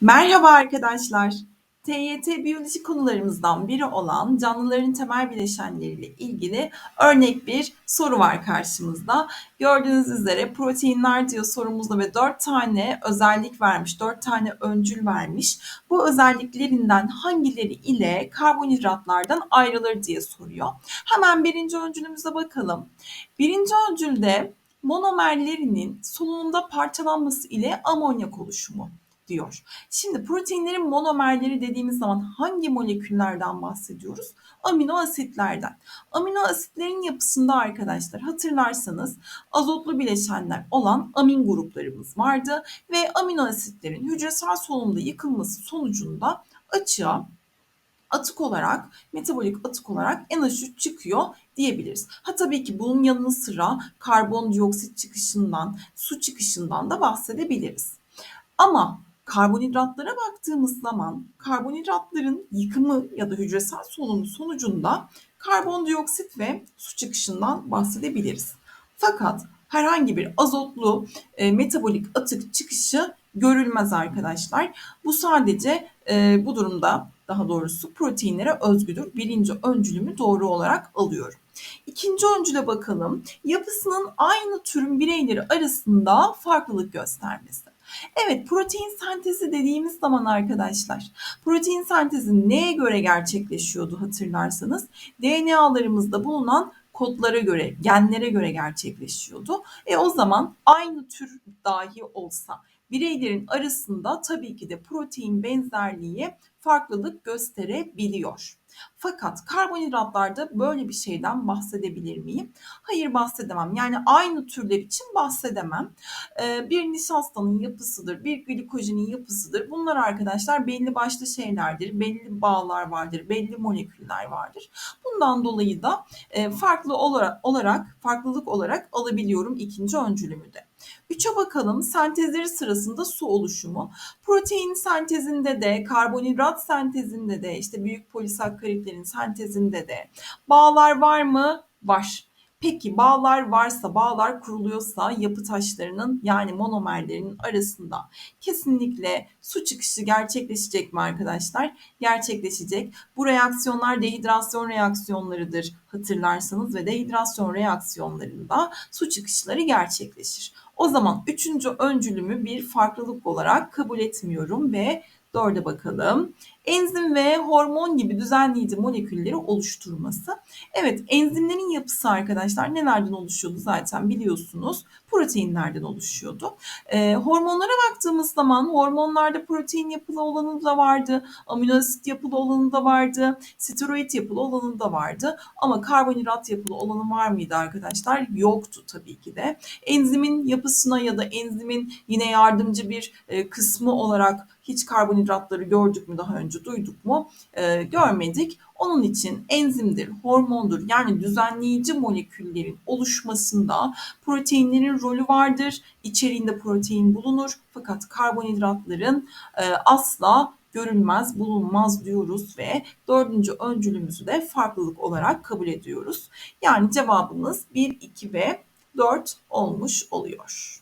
Merhaba arkadaşlar. TYT biyoloji konularımızdan biri olan canlıların temel bileşenleriyle ilgili örnek bir soru var karşımızda. Gördüğünüz üzere proteinler diyor sorumuzda ve dört tane özellik vermiş, dört tane öncül vermiş. Bu özelliklerinden hangileri ile karbonhidratlardan ayrılır diye soruyor. Hemen birinci öncülümüze bakalım. Birinci öncülde monomerlerinin solunumda parçalanması ile amonyak oluşumu diyor. Şimdi proteinlerin monomerleri dediğimiz zaman hangi moleküllerden bahsediyoruz? Amino asitlerden. Amino asitlerin yapısında arkadaşlar hatırlarsanız azotlu bileşenler olan amin gruplarımız vardı ve amino asitlerin hücresel solunumda yıkılması sonucunda açığa atık olarak, metabolik atık olarak NH3 çıkıyor diyebiliriz. Ha tabii ki bunun yanı sıra karbondioksit çıkışından, su çıkışından da bahsedebiliriz. Ama karbonhidratlara baktığımız zaman karbonhidratların yıkımı ya da hücresel solunumu sonucunda karbondioksit ve su çıkışından bahsedebiliriz. Fakat herhangi bir azotlu e, metabolik atık çıkışı görülmez arkadaşlar. Bu sadece e, bu durumda daha doğrusu proteinlere özgüdür. Birinci öncülümü doğru olarak alıyorum. İkinci öncüle bakalım. Yapısının aynı türün bireyleri arasında farklılık göstermesi. Evet protein sentezi dediğimiz zaman arkadaşlar protein sentezi neye göre gerçekleşiyordu hatırlarsanız DNA'larımızda bulunan kodlara göre, genlere göre gerçekleşiyordu. E o zaman aynı tür dahi olsa bireylerin arasında tabii ki de protein benzerliği farklılık gösterebiliyor. Fakat karbonhidratlarda böyle bir şeyden bahsedebilir miyim? Hayır bahsedemem. Yani aynı türler için bahsedemem. Ee, bir nişastanın yapısıdır, bir glikojenin yapısıdır. Bunlar arkadaşlar belli başlı şeylerdir. Belli bağlar vardır, belli moleküller vardır. Bundan dolayı da e, farklı olarak, farklılık olarak alabiliyorum ikinci öncülümü de. Üçe bakalım sentezleri sırasında su oluşumu. Protein sentezinde de, karbonhidrat sentezinde de, işte büyük polisakkaritlerin sentezinde de bağlar var mı? Var. Peki bağlar varsa, bağlar kuruluyorsa yapı taşlarının yani monomerlerinin arasında kesinlikle su çıkışı gerçekleşecek mi arkadaşlar? Gerçekleşecek. Bu reaksiyonlar dehidrasyon reaksiyonlarıdır hatırlarsanız ve dehidrasyon reaksiyonlarında su çıkışları gerçekleşir. O zaman üçüncü öncülümü bir farklılık olarak kabul etmiyorum ve dörde bakalım enzim ve hormon gibi düzenleyici molekülleri oluşturması. Evet enzimlerin yapısı arkadaşlar nelerden oluşuyordu zaten biliyorsunuz. Proteinlerden oluşuyordu. E, hormonlara baktığımız zaman hormonlarda protein yapılı olanı da vardı. Amino asit yapılı olanı da vardı. Steroid yapılı olanı da vardı. Ama karbonhidrat yapılı olanı var mıydı arkadaşlar? Yoktu tabii ki de. Enzimin yapısına ya da enzimin yine yardımcı bir e, kısmı olarak hiç karbonhidratları gördük mü daha önce duyduk mu? E, görmedik. Onun için enzimdir, hormondur yani düzenleyici moleküllerin oluşmasında proteinlerin rolü vardır. İçeriğinde protein bulunur fakat karbonhidratların e, asla görünmez, bulunmaz diyoruz ve dördüncü öncülümüzü de farklılık olarak kabul ediyoruz. Yani cevabımız 1, 2 ve 4 olmuş oluyor.